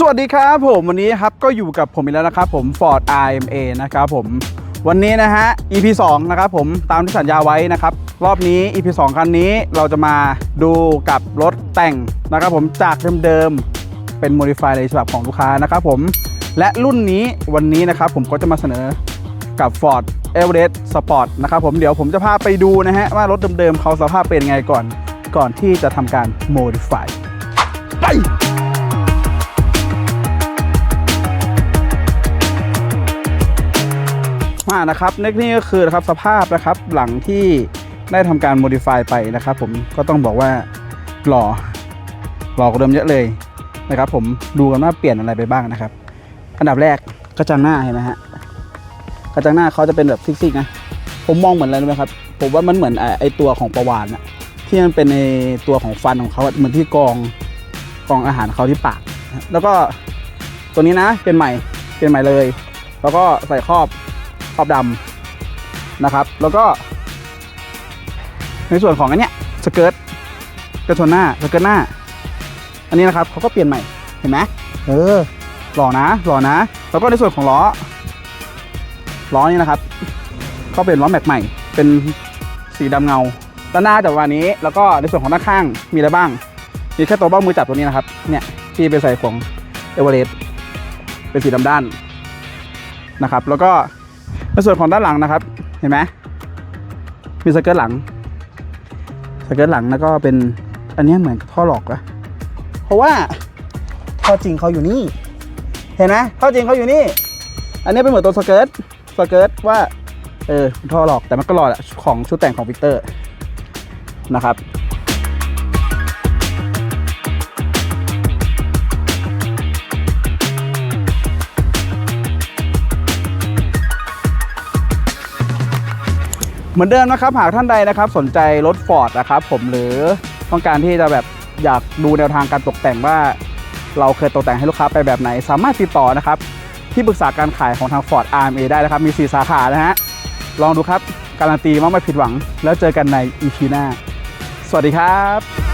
สวัสดีครับผมวันนี้ครับก็อยู่กับผมอีกแล้วนะครับผม Ford RMA นะครับผมวันนี้นะฮะ EP 2นะครับผมตามที่สัญญาไว้นะครับ รอบนี้ EP 2 คันนี้เราจะมาดูกับรถแต่งนะครับผมจากเดิมๆเป็น Modify ในฉบับของลูกค้านะครับผมและรุ่นนี้วันนี้นะครับผมก็จะมาเสนอกับ Ford Everest Sport นะครับผมเดี๋ยวผมจะพาไปดูนะฮะว่ารถเดิมๆเขาสภาพเป็นไงก่อน ก่อนที่จะทำการ Modify ไป มานะครับนี่นี่ก็คือนะครับสภาพนะครับหลังที่ได้ทำการ modify ไปนะครับ ผมก็ต้องบอกว่าหล่อหล่อกว่าเดิมเยอะเลยนะครับ ผมดูกันว่าเปลี่ยนอะไรไปบ้างนะครับ อันดับแรกกระจังหน้าเห็นไหมฮะกระจังหน้าเขาจะเป็นแบบซิกๆนะผมมองเหมือนอะไรรู้ไหมครับผมว่ามันเหมือนไอตัวของประวานอะที่มันเป็นในตัวของฟันของเขาเหมือนที่กองกองอาหารเขาที่ปาก แล้วก็ตัวนี้นะเป็นใหม่เป็นใหม่เลย แล้วก็ใส่ครอบ ขอบดำนะครับ แล้วก็ ในส่วนของอันเนี้ยสเกิร์ตกระชนหน้าสเกิร์ตหน้า อันนี้นะครับเขาก็เปลี่ยนใหม่เห็นไหมเออหล่อนะหล่อนะ แล้วก็ในส่วนของล้อล้อนี่นะครับก็เป็นล้อแม็กใหม่ เป็นสีดำเงาด้านหน้าจากวันนี้ แล้วก็ในส่วนของด้านข้างมีอะไรบ้างมีแค่ตัวเบ้ามือจับตัวนี้นะครับ เนี่ยที่เป็นใส่ของเอเวอเรสต์เป็นสีดำด้านนะครับ แล้วก็ ในส่วนของด้านหลังนะครับ เห็นไหมมีสเกิร์ตหลัง สเกิร์ตหลังแล้วก็เป็นอันนี้เหมือนท่อหลอกอะเพราะว่าท่อจริงเขาอยู่นี่ เห็นไหมท่อจริงเขาอยู่นี่ อันนี้เป็นเหมือนตัวสเกิร์ตสเกิร์ตว่าเออท่อหลอกแต่มันก็หลอดอะของชุดแต่งของวิกเตอร์นะครับ เหมือนเดิมนะครับหากท่านใดนะครับสนใจรถฟอร์ดนะครับผมหรือต้องการที่จะแบบอยากดูแนวทางการตกแต่งว่า เราเคยตกแต่งให้ลูกค้าไปแบบไหน สามารถติดต่อนะครับ ที่ปรึกษาการขายของทาง Ford RMA ได้นะครับ มี 4 สาขานะฮะ ลองดูครับ การันตีว่าไม่ผิดหวัง แล้วเจอกันใน EP หน้า สวัสดีครับ